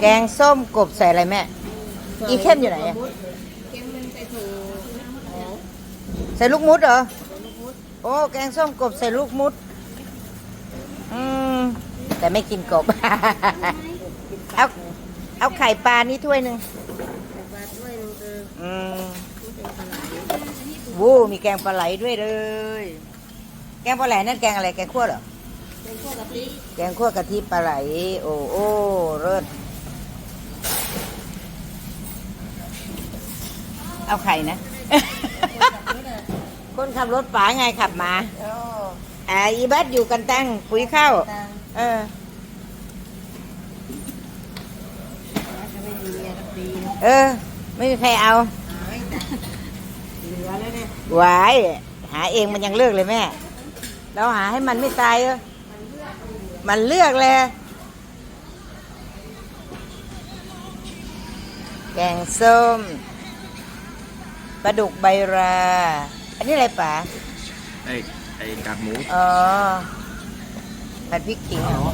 แกงส้มกบใส่อะไรแม่ อีเข้มอยู่ไหนอะเค็มมันใส่ถั่วหอมใส่ลูกมุดเหรอ โอ้ แกงส้มกบใส่ลูกมุด อืม แต่ไม่กินกบ เอา เอาไข่ปลานี่ถ้วยหนึ่งใส่ปลาด้วยนึงเอออืมนี่เป็นปลาไหลวู้มีแกงปลาไหลด้วยเลย แกงปลาไหลนั่นแกงอะไร แกงขั่วเหรอเป็นพวกกะทิแกงขั่วกะทิปลาไหล โอ้โอ้เลิศ เอาไข่นะ คนขับรถป๋าไงขับมาโอ้อ่าอีบัสอยู่กันตั้งปุ๋ยข้าวตังเออจะไม่มีเมียกับปีนะเออ ไม่มีใครเอาหายแต่เหลือแล้วเนี่ยหวายหาเองมันยังเลือกเลยแม่ เราหาให้มันไม่ตายเออมันเลือกเลยแกงส้ม ปลาดุกใบรา อันนี้อะไรป๋าไอ้ไอ้กากหมูอ๋อผัดพริกขิงเหรอ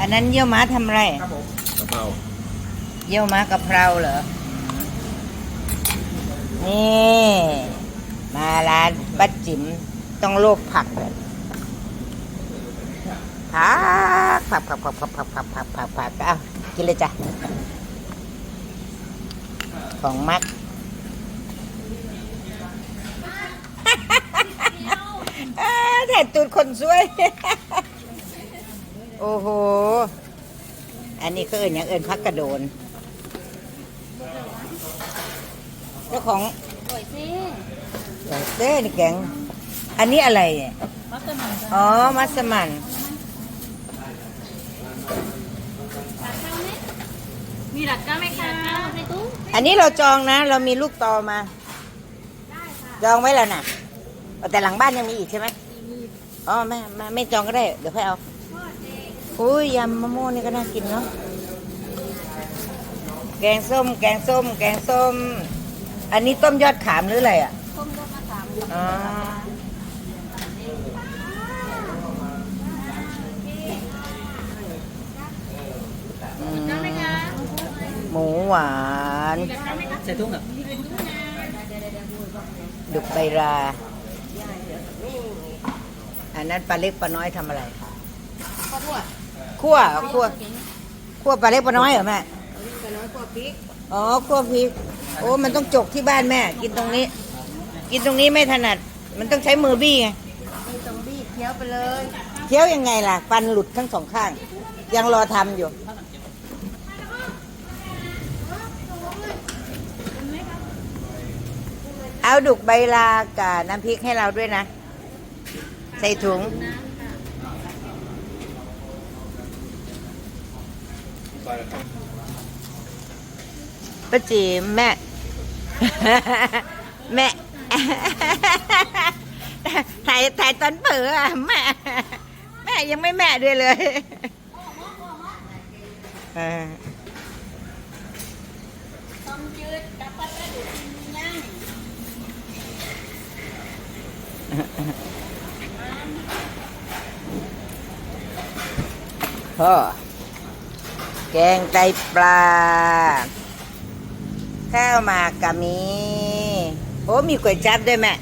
อันนั้นเยี่ยวม้าทำอะไร ครับผมกะเพราเยี่ยวม้ากะเพราเหรอ นี่ มาร้านป้าจิ๋มต้องโลกผักเลยผักผักผักผักผักผักผักผักผักผักเอากินเลยจ้ะ ของมัก อ่าถ่ายตูดคนสวย โอ้โห อันนี้ก็เอิญอย่างเอิญพักกระโดน เจ้าของปล่อยซิเต้นี่แกง อันนี้อะไรเนี่ยมัสมั่นอ๋อ มัสมั่นมีหลักก้าไหมคะในตู้อันนี้เราจองนะ เรามีลูกตอมา จองไว้แล้วนะแต่หลังบ้านยังมีอีกใช่ไหม อ๋อไม่ไม่ไม่จองก็ได้ เดี๋ยวค่อยเอาอุ้ยยำมะม่วงนี่ก็น่ากินเนาะแกงส้ม แกงส้ม แกงส้ม อันนี้ต้มยอดขามหรืออะไรอะต้มยอดมะขามอ๋ออืมหมูหวานใส่ถุงอะดุกใบรา อันนั้นปลาเล็กปลาน้อยทำอะไรข้าวโพดคั่วเหรอคั่วคั่วปลาเล็กปลาน้อยเหรอแม่ไปน้อยกว่าพริกอ๋อคั่วพริกโอ้มันต้องจกที่บ้านแม่ กินตรงนี้ กินตรงนี้ไม่ถนัด มันต้องใช้มือบี้ไงมีตรงบี้เคี้ยวไปเลยเคี้ยวยังไงล่ะฟันหลุดทั้งสองข้าง ยังรอทำอยู่ เอาดุกใบลากับน้ำพริกให้เราด้วยนะใส่ถุงป้าจีแม่ แม่ถ่ายถ่ายตอนเปิดอะแม่แม่ยังไม่แม่ด้วยเลยเออต้มจืดกับปลาดุกย่าง พ่อแกงไตปลา ข้าวหมากกะมี โอ้มีก๋วยจั๊บด้วยแม่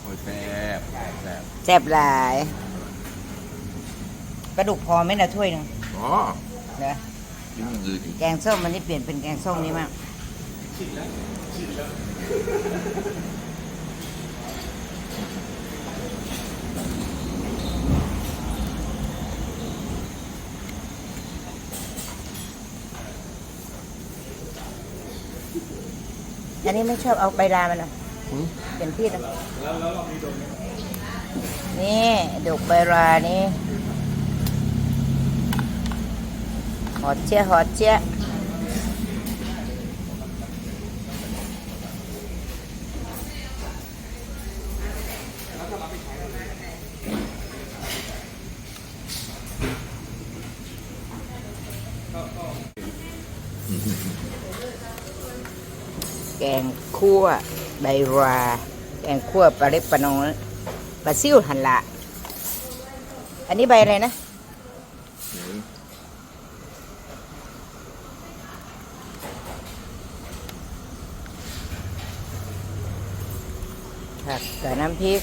โอ้ยแซ่บแซ่บแซ่บหลาย กระดูกพอไหมนะถ้วยหนึงอ๋อเดี๋ยวกินอย่างอื่นอีก แกงส้มมันนี่เปลี่ยนเป็นแกงส้มนี้มาก อันนี้ไม่ชอบเอาใบลามันเหรอหืมเป็นพี่นะนี่ดอกใบรานี่หอดเชี่ยหอดเชี่ย งคั่วใบราแกงคั่วปลาเล็กปลาน้อยบาซิ่วหันละอันนี้ใบอะไรนะผักกับน้ำพริก